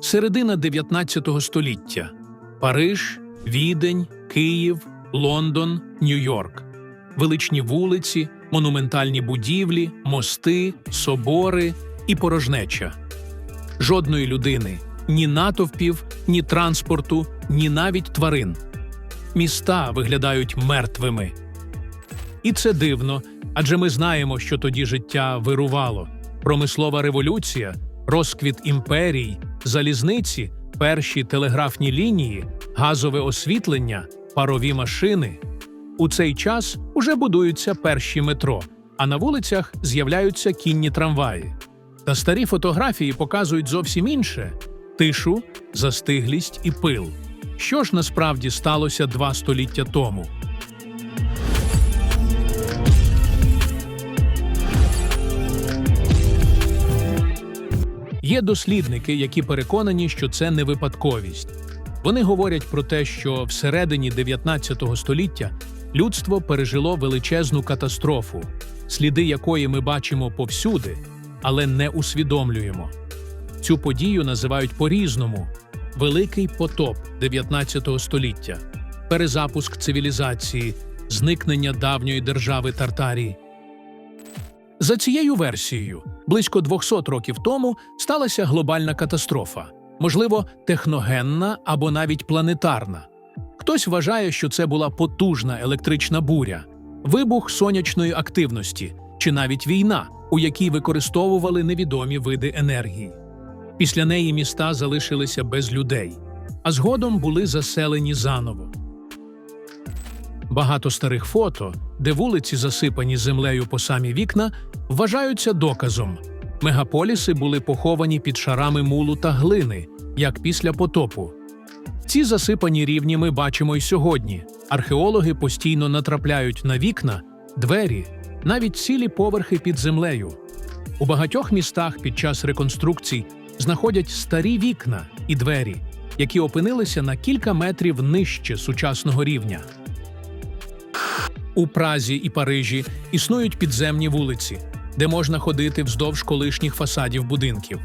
Середина 19 століття. Париж, Відень, Київ, Лондон, Нью-Йорк. Величні вулиці, монументальні будівлі, мости, собори і порожнеча. Жодної людини, ні натовпів, ні транспорту, ні навіть тварин. Міста виглядають мертвими. І це дивно, адже ми знаємо, що тоді життя вирувало. Промислова революція, розквіт імперій, залізниці, перші телеграфні лінії, газове освітлення, парові машини. У цей час уже будуються перші метро, а на вулицях з'являються кінні трамваї. Та старі фотографії показують зовсім інше тишу, застиглість і пил. Що ж насправді сталося два століття тому? Є дослідники, які переконані, що це не випадковість. Вони говорять про те, що всередині 19 століття людство пережило величезну катастрофу, сліди якої ми бачимо повсюди, але не усвідомлюємо. Цю подію називають по-різному Великий потоп 19 століття, перезапуск цивілізації, зникнення давньої держави Тартарії. За цією версією, близько 200 років тому сталася глобальна катастрофа, можливо, техногенна або навіть планетарна. Хтось вважає, що це була потужна електрична буря, вибух сонячної активності чи навіть війна, у якій використовували невідомі види енергії. Після неї міста залишилися без людей, а згодом були заселені заново. Багато старих фото, де вулиці засипані землею по самі вікна, вважаються доказом. Мегаполіси були поховані під шарами мулу та глини, як після потопу. Ці засипані рівні ми бачимо й сьогодні. Археологи постійно натрапляють на вікна, двері, навіть цілі поверхи під землею. У багатьох містах під час реконструкцій знаходять старі вікна і двері, які опинилися на кілька метрів нижче сучасного рівня. У Празі і Парижі існують підземні вулиці, де можна ходити вздовж колишніх фасадів будинків.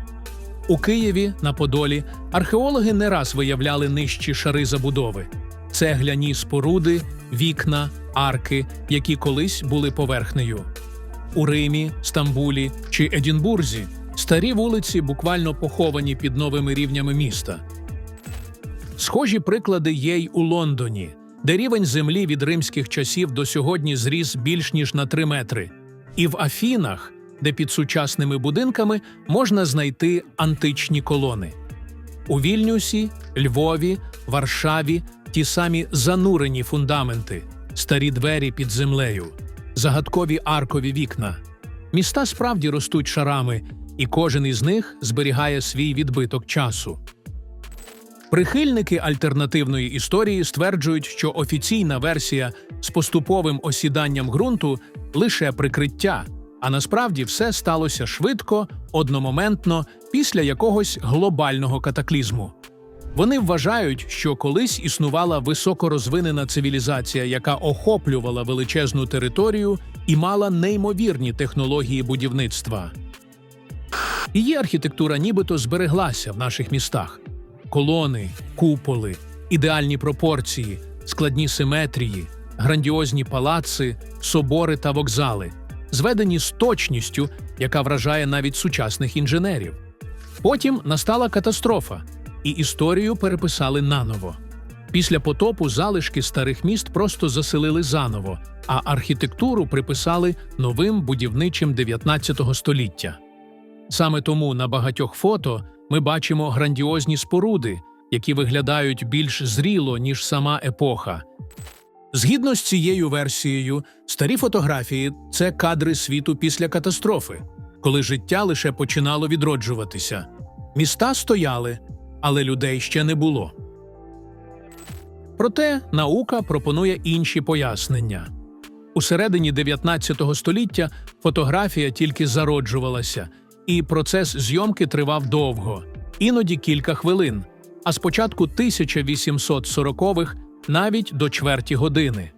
У Києві на Подолі археологи не раз виявляли нижчі шари забудови: цегляні споруди, вікна, арки, які колись були поверхнею. У Римі, Стамбулі чи Едінбурзі старі вулиці буквально поховані під новими рівнями міста. Схожі приклади є й у Лондоні, де рівень землі від римських часів до сьогодні зріс більш ніж на 3 метри, і в Афінах, де під сучасними будинками можна знайти античні колони. У Вільнюсі, Львові, Варшаві ті самі занурені фундаменти, старі двері під землею, загадкові аркові вікна. Міста справді ростуть шарами, і кожен із них зберігає свій відбиток часу. Прихильники альтернативної історії стверджують, що офіційна версія з поступовим осіданням ґрунту лише прикриття, а насправді все сталося швидко, одномоментно, після якогось глобального катаклізму. Вони вважають, що колись існувала високорозвинена цивілізація, яка охоплювала величезну територію і мала неймовірні технології будівництва. Її архітектура нібито збереглася в наших містах колони, куполи, ідеальні пропорції, складні симетрії, грандіозні палаци, собори та вокзали, зведені з точністю, яка вражає навіть сучасних інженерів. Потім настала катастрофа, і історію переписали наново. Після потопу залишки старих міст просто заселили заново, а архітектуру приписали новим будівничим 19 століття. Саме тому на багатьох фото ми бачимо грандіозні споруди, які виглядають більш зріло, ніж сама епоха. Згідно з цією версією, старі фотографії це кадри світу після катастрофи, коли життя лише починало відроджуватися. Міста стояли, але людей ще не було. Проте наука пропонує інші пояснення. У середині 19 століття фотографія тільки зароджувалася, і процес зйомки тривав довго, іноді кілька хвилин, а з початку 1840-х навіть до чверті години.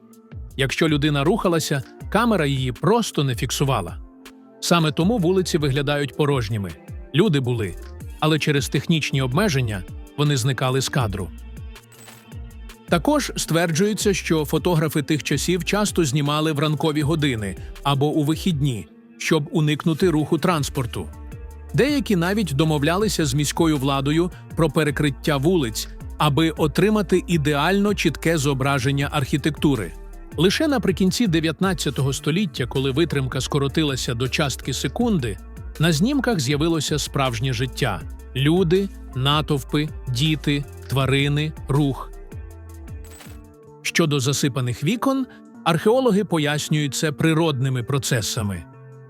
Якщо людина рухалася, камера її просто не фіксувала. Саме тому вулиці виглядають порожніми. Люди були, але через технічні обмеження вони зникали з кадру. Також стверджується, що фотографи тих часів часто знімали в ранкові години або у вихідні, щоб уникнути руху транспорту. Деякі навіть домовлялися з міською владою про перекриття вулиць, аби отримати ідеально чітке зображення архітектури. Лише наприкінці 19 століття, коли витримка скоротилася до частки секунди, на знімках з'явилося справжнє життя: люди, натовпи, діти, тварини, рух. Щодо засипаних вікон, археологи пояснюють це природними процесами.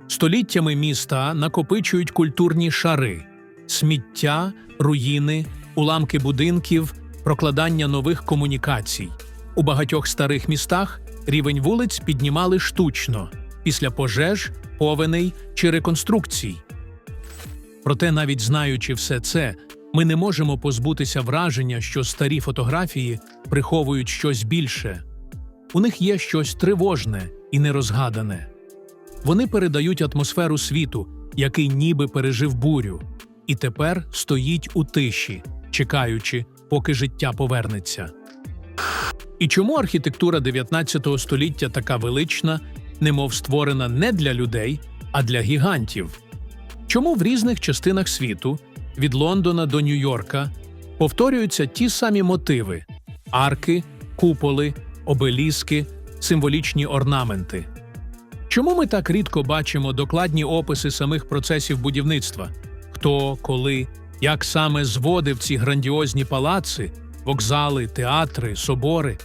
Століттями міста накопичують культурні шари, сміття, руїни, уламки будинків, прокладання нових комунікацій. У багатьох старих містах рівень вулиць піднімали штучно після пожеж, повеней чи реконструкцій. Проте, навіть знаючи все це, ми не можемо позбутися враження, що старі фотографії приховують щось більше. У них є щось тривожне і нерозгадане. Вони передають атмосферу світу, який ніби пережив бурю, і тепер стоїть у тиші, чекаючи, поки життя повернеться. І чому архітектура 19 століття така велична, немов створена не для людей, а для гігантів? Чому в різних частинах світу, від Лондона до Нью-Йорка, повторюються ті самі мотиви: арки, куполи, обеліски, символічні орнаменти? Чому ми так рідко бачимо докладні описи самих процесів будівництва? Хто, коли, як саме зводив ці грандіозні палаци, вокзали, театри, собори?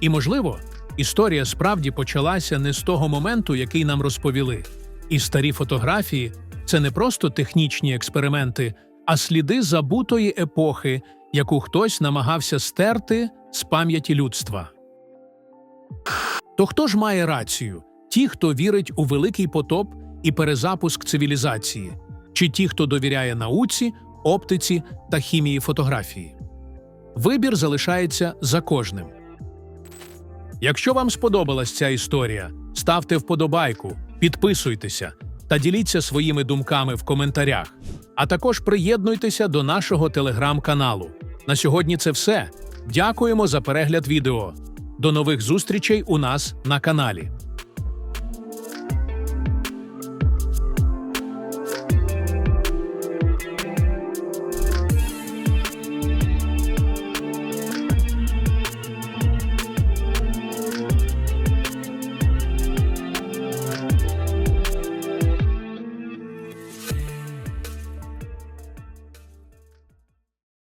І, можливо, історія справді почалася не з того моменту, який нам розповіли. І старі фотографії це не просто технічні експерименти, а сліди забутої епохи, яку хтось намагався стерти з пам'яті людства. То хто ж має рацію? Ті, хто вірить у великий потоп і перезапуск цивілізації, чи ті, хто довіряє науці, оптиці та хімії фотографії? Вибір залишається за кожним. Якщо вам сподобалась ця історія, ставте вподобайку, підписуйтеся та діліться своїми думками в коментарях. А також приєднуйтеся до нашого телеграм-каналу. На сьогодні це все. Дякуємо за перегляд відео. До нових зустрічей у нас на каналі.